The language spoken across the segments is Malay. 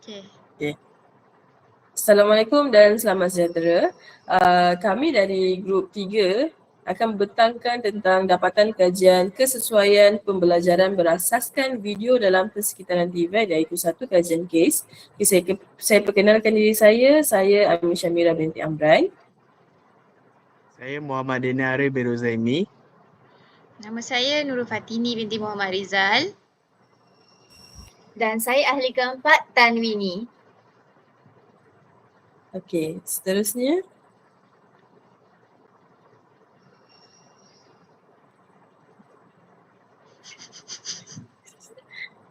Okay. Okay. Assalamualaikum dan selamat sejahtera. Uh, kami dari grup 3 akan membentangkan tentang dapatan kajian kesesuaian pembelajaran berasaskan video dalam persekitaran TVET iaitu satu kajian kes. Okay, saya, saya perkenalkan diri saya, saya Amin Syamira binti Amran. Saya Muhammad Denari Beruzaimi. Nama saya Nurul Fatini binti Muhammad Rizal. Dan saya ahli keempat Tanwini. Okey, seterusnya.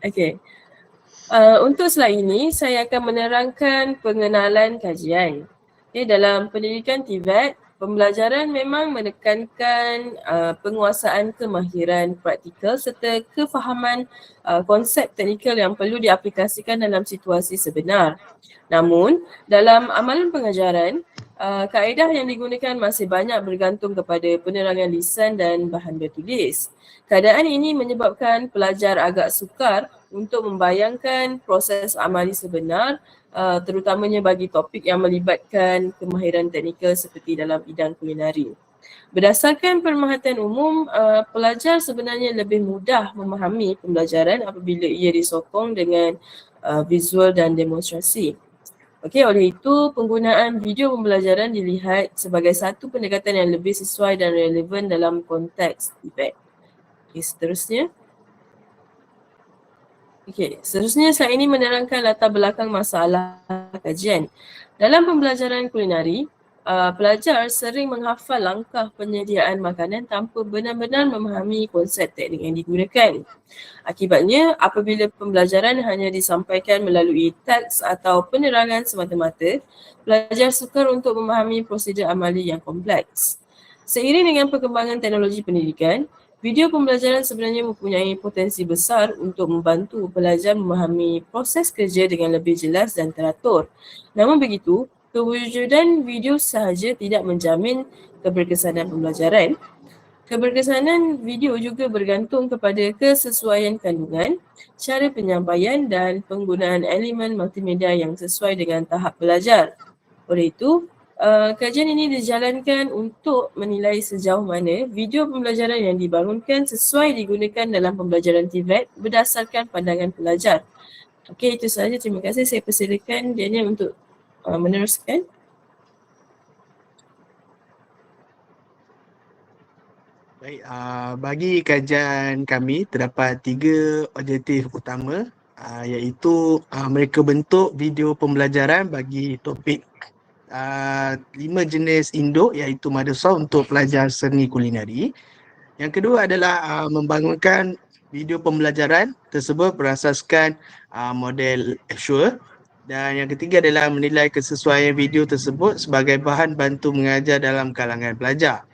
Okey. Uh, untuk slide ini, saya akan menerangkan pengenalan kajian. Okay, dalam pendidikan TVET, pembelajaran memang menekankan uh, penguasaan kemahiran praktikal serta kefahaman uh, konsep teknikal yang perlu diaplikasikan dalam situasi sebenar. Namun, dalam amalan pengajaran, uh, kaedah yang digunakan masih banyak bergantung kepada penerangan lisan dan bahan bertulis. Keadaan ini menyebabkan pelajar agak sukar untuk membayangkan proses amali sebenar uh, terutamanya bagi topik yang melibatkan kemahiran teknikal seperti dalam bidang kulinari. Berdasarkan pemerhatian umum, uh, pelajar sebenarnya lebih mudah memahami pembelajaran apabila ia disokong dengan uh, visual dan demonstrasi. Okey, oleh itu penggunaan video pembelajaran dilihat sebagai satu pendekatan yang lebih sesuai dan relevan dalam konteks debate. Okay, seterusnya. Okey, seterusnya slide ini menerangkan latar belakang masalah kajian. Dalam pembelajaran kulinari, uh, pelajar sering menghafal langkah penyediaan makanan tanpa benar-benar memahami konsep teknik yang digunakan. Akibatnya, apabila pembelajaran hanya disampaikan melalui teks atau penerangan semata-mata, pelajar sukar untuk memahami prosedur amali yang kompleks. Seiring dengan perkembangan teknologi pendidikan, Video pembelajaran sebenarnya mempunyai potensi besar untuk membantu pelajar memahami proses kerja dengan lebih jelas dan teratur. Namun begitu, kewujudan video sahaja tidak menjamin keberkesanan pembelajaran. Keberkesanan video juga bergantung kepada kesesuaian kandungan, cara penyampaian dan penggunaan elemen multimedia yang sesuai dengan tahap belajar. Oleh itu, Uh, kajian ini dijalankan untuk menilai sejauh mana video pembelajaran yang dibangunkan sesuai digunakan dalam pembelajaran TVET berdasarkan pandangan pelajar. Okey, itu sahaja. Terima kasih. Saya persilakan Daniel untuk uh, meneruskan. Baik, uh, bagi kajian kami terdapat tiga objektif utama uh, iaitu uh, mereka bentuk video pembelajaran bagi topik uh, lima jenis induk iaitu madrasah untuk pelajar seni kulinari. Yang kedua adalah uh, membangunkan video pembelajaran tersebut berasaskan uh, model actual dan yang ketiga adalah menilai kesesuaian video tersebut sebagai bahan bantu mengajar dalam kalangan pelajar.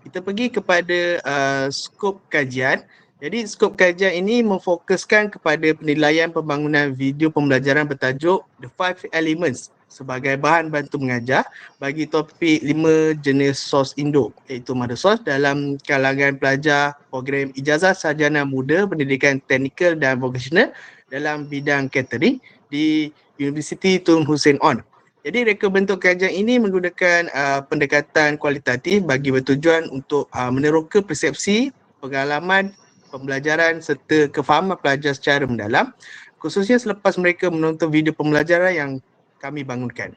Kita pergi kepada uh, skop kajian. Jadi skop kajian ini memfokuskan kepada penilaian pembangunan video pembelajaran bertajuk The Five Elements sebagai bahan bantu mengajar bagi topik lima jenis sos induk iaitu mother sos dalam kalangan pelajar program ijazah sarjana muda pendidikan teknikal dan vocational dalam bidang catering di Universiti Tun Hussein On. Jadi reka bentuk kajian ini menggunakan uh, pendekatan kualitatif bagi bertujuan untuk uh, meneroka persepsi, pengalaman, pembelajaran serta kefahaman pelajar secara mendalam khususnya selepas mereka menonton video pembelajaran yang kami bangunkan.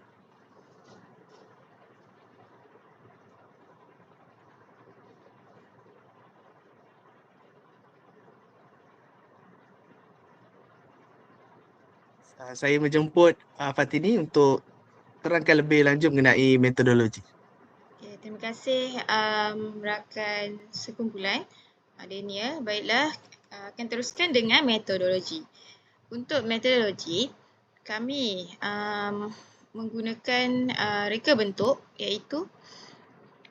Ah, saya menjemput uh, Fatini untuk terangkan lebih lanjut mengenai metodologi. Okay, terima kasih um, rakan sekumpulan Adenia. Baiklah, uh, akan teruskan dengan metodologi. Untuk metodologi, kami um, menggunakan uh, reka bentuk iaitu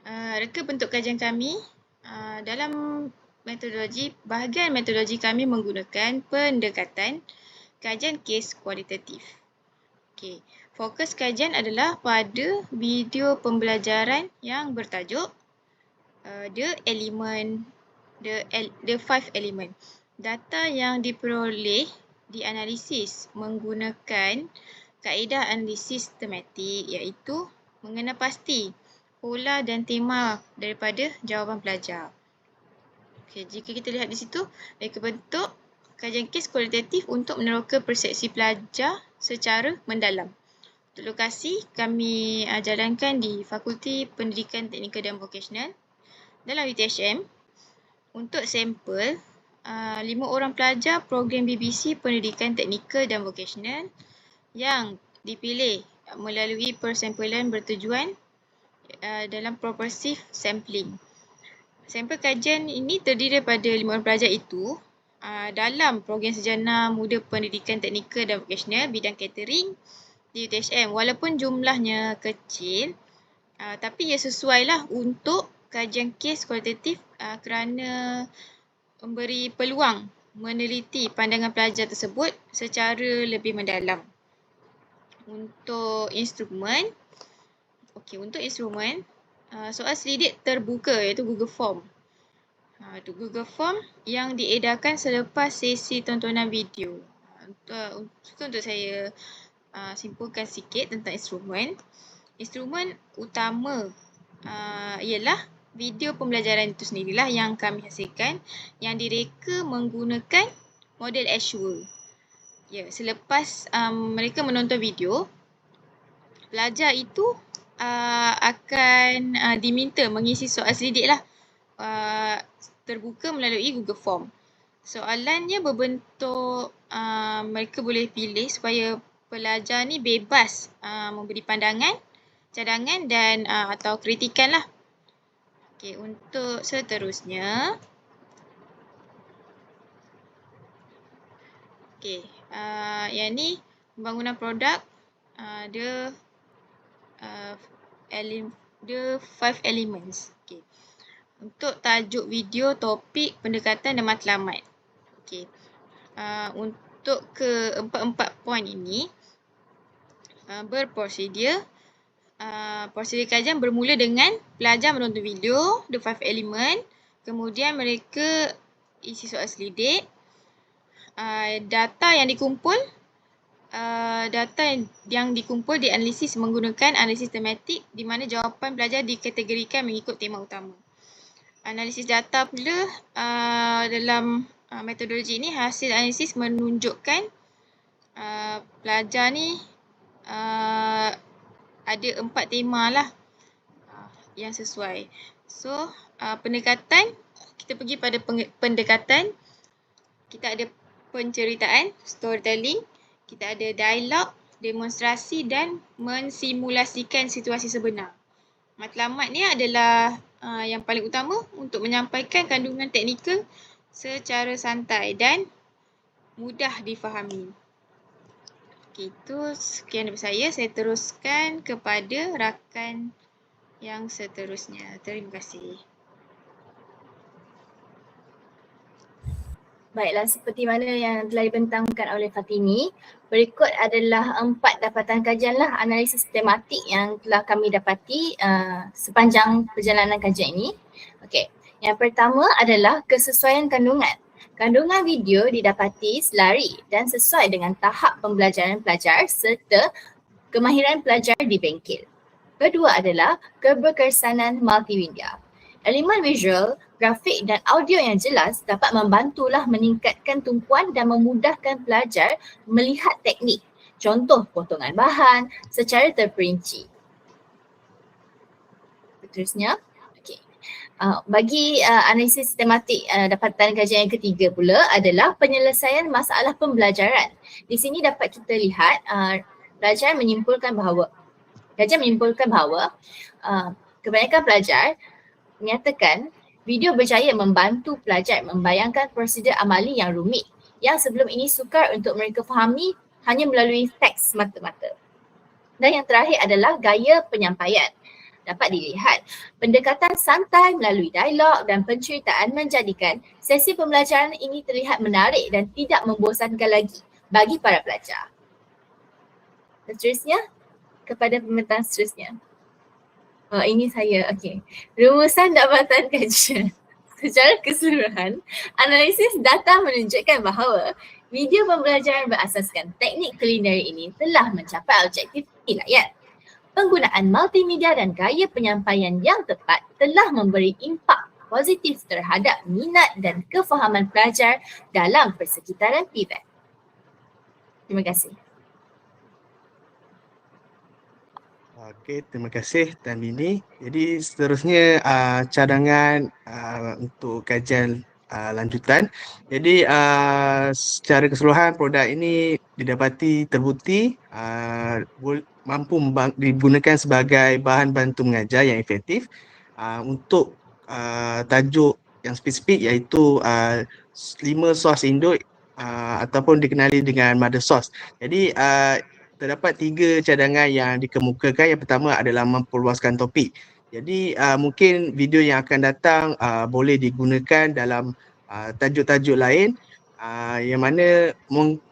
uh, reka bentuk kajian kami uh, dalam metodologi bahagian metodologi kami menggunakan pendekatan kajian kes kualitatif. Okey, fokus kajian adalah pada video pembelajaran yang bertajuk uh, the element the the five element. Data yang diperoleh dianalisis menggunakan kaedah analisis tematik iaitu mengenal pasti pola dan tema daripada jawapan pelajar. Okay, jika kita lihat di situ, mereka bentuk kajian kes kualitatif untuk meneroka persepsi pelajar secara mendalam. Untuk lokasi, kami uh, jalankan di Fakulti Pendidikan Teknikal dan Vocational dalam UTHM. Untuk sampel, uh, lima orang pelajar program BBC Pendidikan Teknikal dan Vocational yang dipilih melalui persampulan bertujuan uh, dalam progressive sampling. Sampel kajian ini terdiri daripada lima orang pelajar itu uh, dalam program sejana muda pendidikan teknikal dan vocational bidang catering di UTHM. Walaupun jumlahnya kecil, uh, tapi ia sesuai lah untuk kajian kes kualitatif uh, kerana memberi peluang meneliti pandangan pelajar tersebut secara lebih mendalam. Untuk instrumen, okey untuk instrumen, uh, soal selidik terbuka iaitu Google Form. Uh, itu Google Form yang diedarkan selepas sesi tontonan video. Uh, untuk, untuk saya uh, simpulkan sikit tentang instrumen. Instrumen utama uh, ialah video pembelajaran itu sendirilah yang kami hasilkan yang direka menggunakan model Azure. Ya, selepas um, mereka menonton video, pelajar itu uh, akan uh, diminta mengisi soal selidik lah uh, terbuka melalui Google Form. Soalannya berbentuk uh, mereka boleh pilih supaya pelajar ni bebas uh, memberi pandangan, cadangan dan uh, atau kritikan lah. Okey, untuk seterusnya. Okey, uh, yang ni pembangunan produk uh, dia uh, elim, dia five elements. Okey. Untuk tajuk video, topik, pendekatan dan matlamat. Okey. Uh, untuk ke empat-empat poin ini, Uh, berprosedur. Uh, prosedur kajian bermula dengan pelajar menonton video, the five element. Kemudian mereka isi soal selidik. Uh, data yang dikumpul, uh, data yang dikumpul dianalisis menggunakan analisis tematik di mana jawapan pelajar dikategorikan mengikut tema utama. Analisis data pula uh, dalam uh, metodologi ini hasil analisis menunjukkan uh, pelajar ni uh, ada empat tema lah uh, yang sesuai. So uh, pendekatan, kita pergi pada pendekatan, kita ada penceritaan, storytelling, kita ada dialog, demonstrasi dan mensimulasikan situasi sebenar. Matlamat ni adalah uh, yang paling utama untuk menyampaikan kandungan teknikal secara santai dan mudah difahami. Okey, itu sekian dari saya. Saya teruskan kepada rakan yang seterusnya. Terima kasih. Baiklah, seperti mana yang telah dibentangkan oleh Fatini, berikut adalah empat dapatan kajian lah analisis tematik yang telah kami dapati uh, sepanjang perjalanan kajian ini. Okey, yang pertama adalah kesesuaian kandungan. Kandungan video didapati selari dan sesuai dengan tahap pembelajaran pelajar serta kemahiran pelajar di bengkel. Kedua adalah keberkesanan multimedia. Elemen visual, grafik dan audio yang jelas dapat membantulah meningkatkan tumpuan dan memudahkan pelajar melihat teknik. Contoh potongan bahan secara terperinci. Seterusnya, Uh, bagi uh, analisis sistematik uh, dapatan kajian yang ketiga pula adalah penyelesaian masalah pembelajaran. Di sini dapat kita lihat uh, pelajar menyimpulkan bahawa kajian menyimpulkan bahawa uh, kebanyakan pelajar menyatakan video berjaya membantu pelajar membayangkan prosedur amali yang rumit yang sebelum ini sukar untuk mereka fahami hanya melalui teks semata-mata. Dan yang terakhir adalah gaya penyampaian dapat dilihat. Pendekatan santai melalui dialog dan penceritaan menjadikan sesi pembelajaran ini terlihat menarik dan tidak membosankan lagi bagi para pelajar. Seterusnya, kepada pemetaan seterusnya. Oh, ini saya, okey. Rumusan dapatan kajian. Secara keseluruhan, analisis data menunjukkan bahawa Video pembelajaran berasaskan teknik kulineri ini telah mencapai objektif hilayat. Penggunaan multimedia dan gaya penyampaian yang tepat telah memberi impak positif terhadap minat dan kefahaman pelajar dalam persekitaran PIVET. Terima kasih. Okey, terima kasih Tan Bini. Jadi seterusnya uh, cadangan uh, untuk kajian uh, lanjutan. Jadi uh, secara keseluruhan produk ini didapati terbukti uh, mampu digunakan sebagai bahan bantu mengajar yang efektif uh, untuk uh, tajuk yang spesifik iaitu uh, lima sos induk uh, ataupun dikenali dengan mother source. Jadi uh, terdapat tiga cadangan yang dikemukakan. Yang pertama adalah memperluaskan topik. Jadi uh, mungkin video yang akan datang uh, boleh digunakan dalam uh, tajuk-tajuk lain uh, yang mana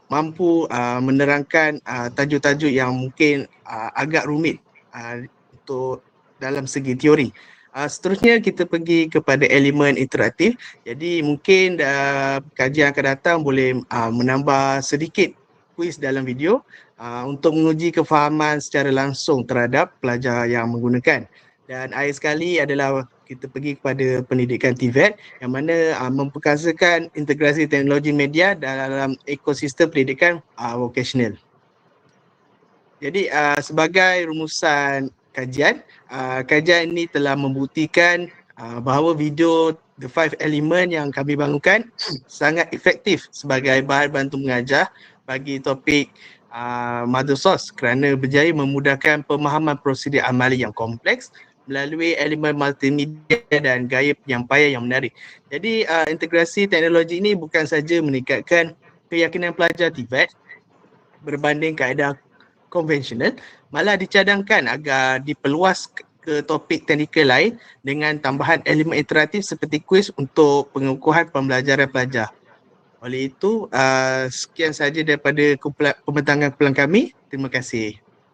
mampu uh, menerangkan uh, tajuk-tajuk yang mungkin uh, agak rumit uh, untuk dalam segi teori. Uh, seterusnya kita pergi kepada elemen interaktif. Jadi mungkin uh, kajian akan datang boleh uh, menambah sedikit kuis dalam video uh, untuk menguji kefahaman secara langsung terhadap pelajar yang menggunakan. Dan akhir sekali adalah kita pergi kepada pendidikan TVET yang mana uh, memperkasakan integrasi teknologi media dalam ekosistem pendidikan uh, vocational. Jadi uh, sebagai rumusan kajian, uh, kajian ini telah membuktikan uh, bahawa video The Five Element yang kami bangunkan sangat efektif sebagai bahan bantu mengajar bagi topik uh, mother source kerana berjaya memudahkan pemahaman prosedur amali yang kompleks melalui elemen multimedia dan gaya penyampaian yang menarik. Jadi uh, integrasi teknologi ini bukan saja meningkatkan keyakinan pelajar TVET berbanding kaedah konvensional, malah dicadangkan agar diperluas ke topik teknikal lain dengan tambahan elemen interaktif seperti kuis untuk pengukuhan pembelajaran pelajar. Oleh itu, uh, sekian saja daripada pembentangan kumpulan kami. Terima kasih.